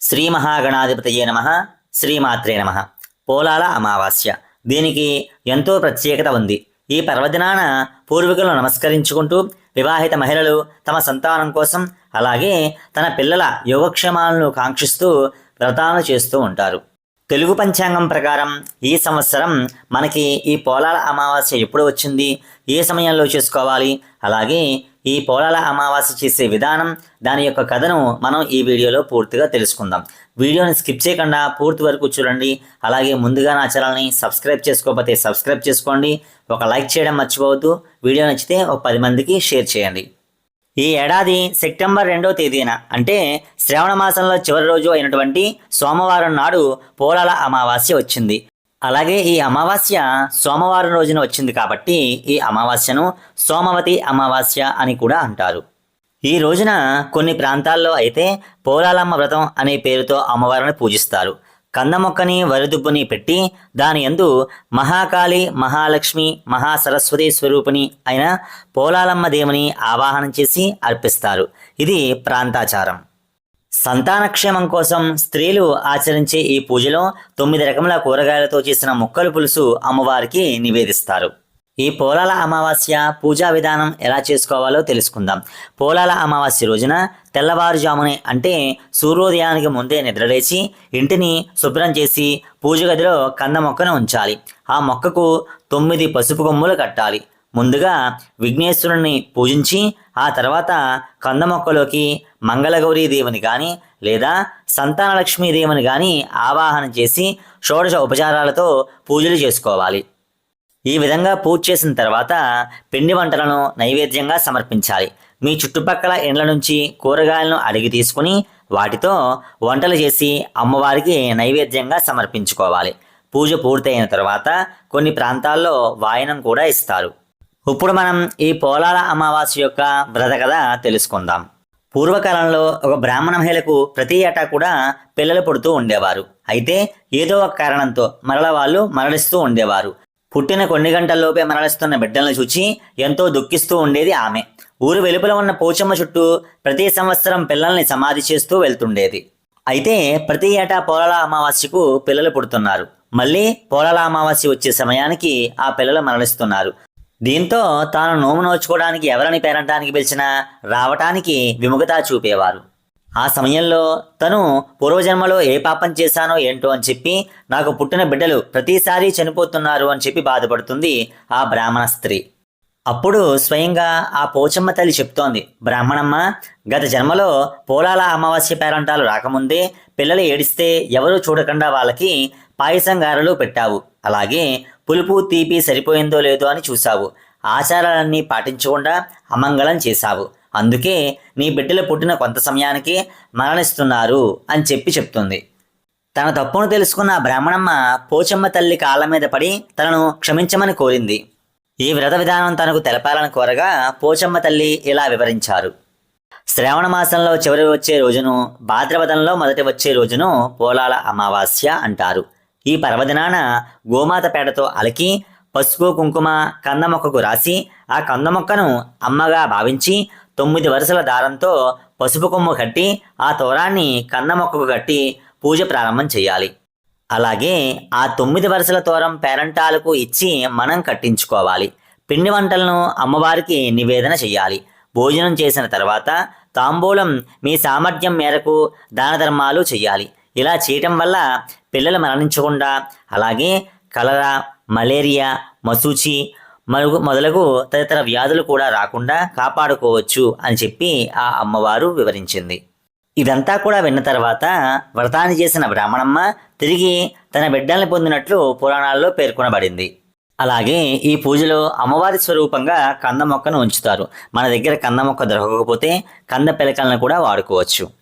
శ్రీ మహాగణాధిపతయే నమ శ్రీమాత్రే నమ. పోలాల అమావాస్య. దీనికి ఎంతో ప్రత్యేకత ఉంది. ఈ పర్వదినాన పూర్వీకులను నమస్కరించుకుంటూ వివాహిత మహిళలు తమ సంతానం కోసం అలాగే తన పిల్లల యోగక్షేమాలను కాంక్షిస్తూ వ్రతాలను చేస్తూ ఉంటారు. తెలుగు పంచాంగం ప్రకారం ఈ సంవత్సరం మనకి ఈ పోలాల అమావాస్య ఎప్పుడు వచ్చింది? ఏ సమయంలో చేసుకోవాలి? అలాగే ఈ పోలాల అమావాస్య చేసే విధానం దాని యొక్క కథను మనం ఈ వీడియోలో పూర్తిగా తెలుసుకుందాం. వీడియోని స్కిప్ చేయకుండా పూర్తి వరకు చూడండి. అలాగే ముందుగా నా ఛానల్ని సబ్స్క్రైబ్ చేసుకోకపోతే సబ్స్క్రైబ్ చేసుకోండి. ఒక లైక్ చేయడం మర్చిపోవద్దు. వీడియో నచ్చితే ఒక పది మందికి షేర్ చేయండి. ఈ ఏడాది సెప్టెంబర్ రెండో తేదీన అంటే శ్రావణ మాసంలో చివరి రోజు అయినటువంటి సోమవారం నాడు పోలాల అమావాస్య వచ్చింది. అలాగే ఈ అమావాస్య సోమవారం రోజున వచ్చింది కాబట్టి ఈ అమావాస్యను సోమవతి అమావాస్య అని కూడా అంటారు. ఈ రోజున కొన్ని ప్రాంతాల్లో అయితే పోలాలమ్మ వ్రతం అనే పేరుతో అమ్మవారిని పూజిస్తారు. కంద మొక్కని వరిదుబ్బుని పెట్టి దాని యందు మహాకాళి మహాలక్ష్మి మహాసరస్వతి స్వరూపిణి అయిన పోలాలమ్మ దేవుని ఆవాహనం చేసి అర్పిస్తారు. ఇది ప్రాంతాచారం. సంతానక్షేమం కోసం స్త్రీలు ఆచరించే ఈ పూజలో తొమ్మిది రకముల కూరగాయలతో చేసిన ముక్కలు పులుసు అమ్మవారికి నివేదిస్తారు. ఈ పోలాల అమావాస్య పూజా విధానం ఎలా చేసుకోవాలో తెలుసుకుందాం. పోలాల అమావాస్య రోజున తెల్లవారుజామునే అంటే సూర్యోదయానికి ముందే నిద్రలేచి ఇంటిని శుభ్రం చేసి పూజ గదిలో కంద మొక్కను ఉంచాలి. ఆ మొక్కకు తొమ్మిది పసుపు కొమ్ములు కట్టాలి. ముందుగా విఘ్నేశ్వరుని పూజించి ఆ తర్వాత కంద మొక్కలోకి మంగళగౌరీ దేవుని కానీ లేదా సంతానలక్ష్మీ దేవుని కానీ ఆవాహన చేసి షోడశ ఉపచారాలతో పూజలు చేసుకోవాలి. ఈ విధంగా పూజ చేసిన తర్వాత పిండి వంటలను నైవేద్యంగా సమర్పించాలి. మీ చుట్టుపక్కల ఇండ్ల నుంచి కూరగాయలను అడిగి తీసుకుని వాటితో వంటలు చేసి అమ్మవారికి నైవేద్యంగా సమర్పించుకోవాలి. పూజ పూర్తయిన తర్వాత కొన్ని ప్రాంతాల్లో వాయనం కూడా ఇస్తారు. ఇప్పుడు మనం ఈ పోలాల అమావాస్య యొక్క వ్రత కథ తెలుసుకుందాం. పూర్వకాలంలో ఒక బ్రాహ్మణ మహిళకు ప్రతి ఏటా కూడా పిల్లలు పుడుతూ ఉండేవారు. అయితే ఏదో ఒక కారణంతో మరల వాళ్ళు మరణిస్తూ ఉండేవారు. పుట్టిన కొన్ని గంటల్లోపే మరణిస్తున్న బిడ్డలను చూచి ఎంతో దుఃఖిస్తూ ఉండేది ఆమె. ఊరు వెలుపల ఉన్న పోచమ్మ చుట్టూ ప్రతి సంవత్సరం పిల్లల్ని సమాధి చేస్తూ వెళ్తుండేది. అయితే ప్రతి ఏటా పోలాల అమావాస్యకు పిల్లలు పుడుతున్నారు. మళ్ళీ పోలాల అమావాస్య వచ్చే సమయానికి ఆ పిల్లలు మరణిస్తున్నారు. దీంతో తాను నోము నోచుకోవడానికి ఎవరిని పేరంటానికి పిలిచినా రావటానికి విముఖత చూపేవారు. ఆ సమయంలో తను పూర్వజన్మలో ఏ పాపం చేశానో ఏంటో అని చెప్పి నాకు పుట్టిన బిడ్డలు ప్రతిసారి చనిపోతున్నారు అని చెప్పి బాధపడుతుంది ఆ బ్రాహ్మణ స్త్రీ. అప్పుడు స్వయంగా ఆ పోచమ్మ తల్లి చెప్తోంది బ్రాహ్మణమ్మ గత జన్మలో పోలాల అమావాస్య పేరంటాలు రాకముందే పిల్లలు ఏడిస్తే ఎవరూ చూడకుండా వాళ్ళకి పాయసం గారెలు పెట్టావు. అలాగే పులుపు తీపి సరిపోయిందో లేదో అని చూశావు. ఆచారాలన్నీ పాటించకుండా అమంగళం చేశావు. అందుకే నీ బిడ్డలు పుట్టిన కొంత సమయానికి మరణిస్తున్నారు అని చెప్పి చెప్తుంది. తన తప్పును తెలుసుకున్న బ్రాహ్మణమ్మ పోచమ్మ తల్లి కాళ్ళ మీద పడి తనను క్షమించమని కోరింది. ఈ వ్రత విధానం తనకు తెలపాలని కోరగా పోచమ్మ తల్లి ఇలా వివరించారు. శ్రావణ మాసంలో చివరి వచ్చే రోజును భాద్రపదంలో మొదటి వచ్చే రోజును పోలాల అమావాస్య అంటారు. ఈ పర్వదినాన గోమాత పేడతో అలకి పసుపు కుంకుమ కంద మొక్కకు రాసి ఆ కంద మొక్కను అమ్మగా భావించి తొమ్మిది వరుసల దారంతో పసుపు కొమ్ము కట్టి ఆ తోరాన్ని కన్న మొక్కకు కట్టి పూజ ప్రారంభం చేయాలి అలాగే ఆ తొమ్మిది వరుసల తోరం పేరంటాలకు ఇచ్చి మనం కట్టించుకోవాలి. పిండి వంటలను అమ్మవారికి నివేదన చేయాలి భోజనం చేసిన తర్వాత తాంబూలం మీ సామర్థ్యం మేరకు దాన ధర్మాలు చేయాలి ఇలా చేయటం వల్ల పిల్లలు మరణించకుండా అలాగే కలరా మలేరియా మసూచి మరుగు మొదలగు తదితర వ్యాధులు కూడా రాకుండా కాపాడుకోవచ్చు అని చెప్పి ఆ అమ్మవారు వివరించింది. ఇదంతా కూడా విన్న తర్వాత వ్రతాన్ని చేసిన బ్రాహ్మణమ్మ తిరిగి తన బిడ్డల్ని పొందినట్లు పురాణాల్లో పేర్కొనబడింది. అలాగే ఈ పూజలో అమ్మవారి స్వరూపంగా కంద మొక్కను ఉంచుతారు. మన దగ్గర కంద మొక్క దొరకకపోతే కంద పిలకలను కూడా వాడుకోవచ్చు.